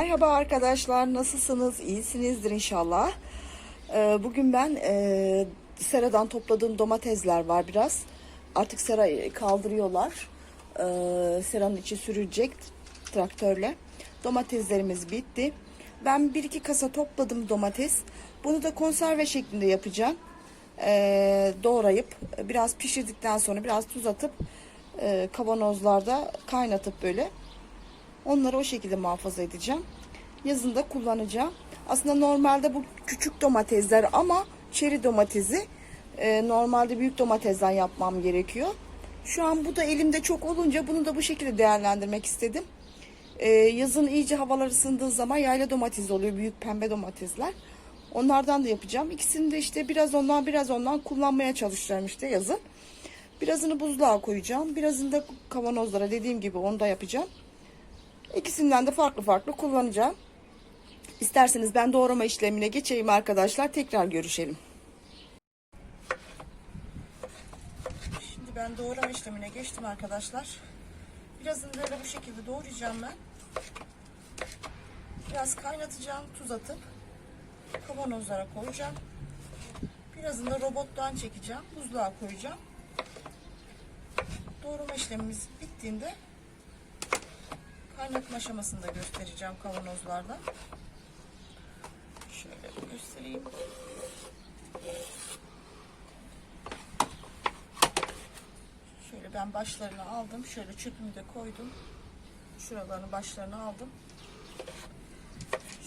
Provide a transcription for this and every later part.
Merhaba arkadaşlar, nasılsınız? İyisinizdir inşallah. Ee, bugün ben e, seradan topladığım domatesler var biraz. Artık serayı kaldırıyorlar. Ee, seranın içi sürülecek traktörle. Domateslerimiz bitti. Ben bir iki kasa topladım domates. Bunu da konserve şeklinde yapacağım. Ee, doğrayıp biraz pişirdikten sonra biraz tuz atıp e, kavanozlarda kaynatıp böyle Onları o şekilde muhafaza edeceğim. Yazında kullanacağım. Aslında normalde bu küçük domatesler ama çeri domatesi e, normalde büyük domatesden yapmam gerekiyor. Şu an bu da elimde çok olunca bunu da bu şekilde değerlendirmek istedim. E, yazın iyice havalar ısındığı zaman yayla domatesi oluyor. Büyük pembe domatesler. Onlardan da yapacağım. İkisini de işte biraz ondan biraz ondan kullanmaya çalışacağım işte yazın. Birazını buzluğa koyacağım. Birazını da kavanozlara dediğim gibi onu da yapacağım. İkisinden de farklı farklı kullanacağım. İsterseniz ben doğrama işlemine geçeyim arkadaşlar. Tekrar görüşelim. Şimdi ben doğrama işlemine geçtim arkadaşlar. Birazını böyle bu şekilde doğrayacağım ben. Biraz kaynatacağım tuz atıp kavanozlara koyacağım. Birazını da robottan çekeceğim. Buzluğa koyacağım. Doğrama işlemimiz bittiğinde kaynatma aşamasını da göstereceğim kavanozlarda. Şöyle göstereyim. Şöyle ben başlarını aldım. Şöyle çöpümü de koydum. Şuralarını başlarını aldım.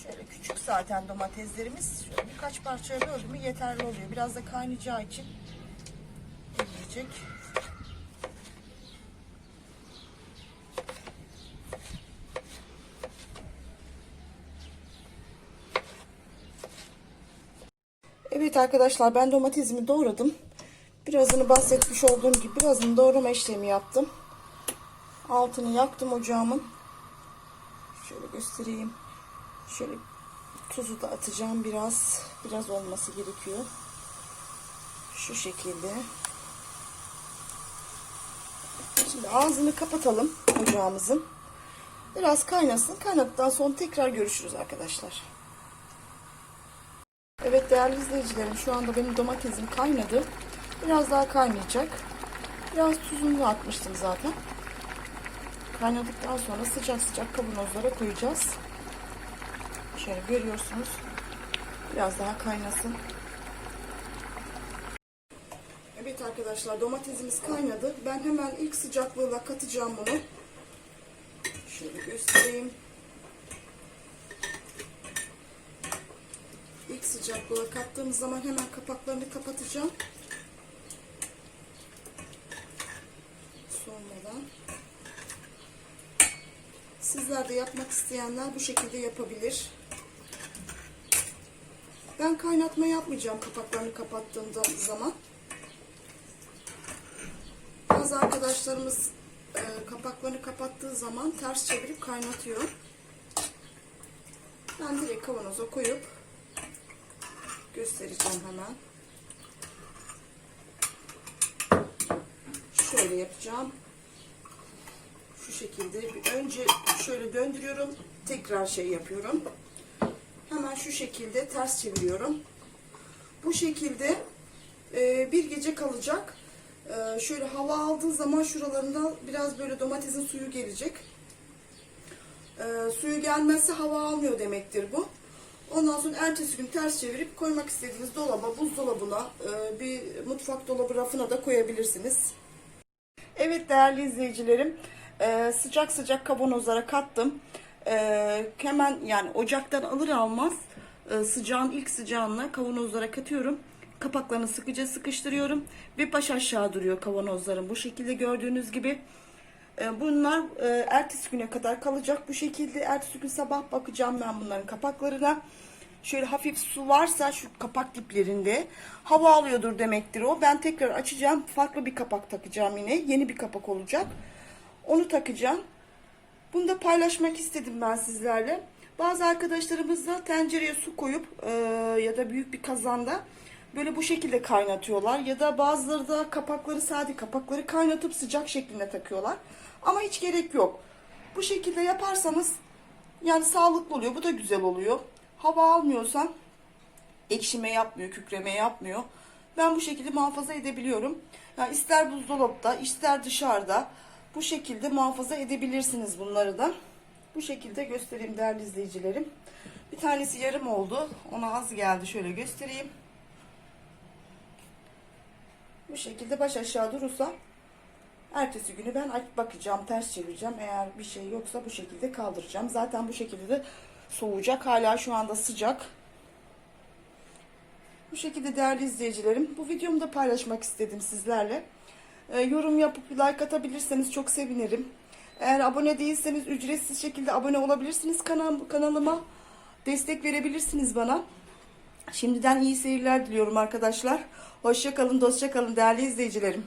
Şöyle küçük zaten domateslerimiz. Şöyle birkaç parçaya böldüm yeterli oluyor. Biraz da kaynayacağı için eriyecek. Evet arkadaşlar ben domatesimi doğradım. Birazını bahsetmiş olduğum gibi birazını doğrama işlemi yaptım. Altını yaktım ocağımın. Şöyle göstereyim. Şöyle tuzu da atacağım biraz. Biraz olması gerekiyor. Şu şekilde. Şimdi ağzını kapatalım ocağımızın. Biraz kaynasın. Kaynadıktan sonra tekrar görüşürüz arkadaşlar. Evet değerli izleyicilerim şu anda benim domatesim kaynadı. Biraz daha kaynayacak. Biraz tuzunu atmıştım zaten. Kaynadıktan sonra sıcak sıcak kavanozlara koyacağız. Şöyle görüyorsunuz. Biraz daha kaynasın. Evet arkadaşlar domatesimiz kaynadı. Ben hemen ilk sıcaklığıyla katacağım bunu. Şöyle göstereyim. İlk sıcaklığa kattığımız zaman hemen kapaklarını kapatacağım. Soğumadan. Sizler de yapmak isteyenler bu şekilde yapabilir. Ben kaynatma yapmayacağım kapaklarını kapattığım zaman. Bazı arkadaşlarımız e, kapaklarını kapattığı zaman ters çevirip kaynatıyor. Ben direkt kavanoza koyup göstereceğim hemen. Şöyle yapacağım. Şu şekilde önce şöyle döndürüyorum. Tekrar şey yapıyorum. Hemen şu şekilde ters çeviriyorum. Bu şekilde e, bir gece kalacak. E, şöyle hava aldığı zaman şuralarında biraz böyle domatesin suyu gelecek. E, suyu gelmezse hava almıyor demektir bu. Ondan sonra ertesi gün ters çevirip koymak istediğiniz dolaba, buzdolabına, e, bir mutfak dolabı rafına da koyabilirsiniz. Evet değerli izleyicilerim, e, sıcak sıcak kavanozlara kattım. E, hemen yani ocaktan alır almaz sıcağın ilk sıcağına kavanozlara katıyorum. Kapaklarını sıkıca sıkıştırıyorum ve baş aşağı duruyor kavanozların. Bu şekilde gördüğünüz gibi. E, Bunlar e, ertesi güne kadar kalacak bu şekilde. Ertesi gün sabah bakacağım ben bunların kapaklarına. Şöyle hafif su varsa şu kapak diplerinde hava alıyordur demektir o. Ben tekrar açacağım. Farklı bir kapak takacağım yine. Yeni bir kapak olacak. Onu takacağım. Bunu da paylaşmak istedim ben sizlerle. Bazı arkadaşlarımız da tencereye su koyup e, ya da büyük bir kazanda böyle bu şekilde kaynatıyorlar. Ya da bazıları da kapakları sade kapakları kaynatıp sıcak şeklinde takıyorlar. Ama hiç gerek yok. Bu şekilde yaparsanız Yani sağlıklı oluyor. Bu da güzel oluyor. Hava almıyorsan ekşime yapmıyor, kükreme yapmıyor. Ben bu şekilde muhafaza edebiliyorum. Yani ister buzdolapta, ister dışarıda bu şekilde muhafaza edebilirsiniz bunları da. Bu şekilde göstereyim değerli izleyicilerim. Bir tanesi yarım oldu. Ona az geldi. Şöyle göstereyim. Bu şekilde baş aşağı durursa ertesi günü ben bakacağım, ters çevireceğim. Eğer bir şey yoksa bu şekilde kaldıracağım. Zaten bu şekilde de soğuyacak. Hala şu anda sıcak. Bu şekilde değerli izleyicilerim, bu videomu da paylaşmak istedim sizlerle. Ee, yorum yapıp like atabilirseniz çok sevinirim. Eğer abone değilseniz ücretsiz şekilde abone olabilirsiniz kanal, kanalıma. Destek verebilirsiniz bana. Şimdiden iyi seyirler diliyorum arkadaşlar. Hoşça kalın, dostça kalın değerli izleyicilerim.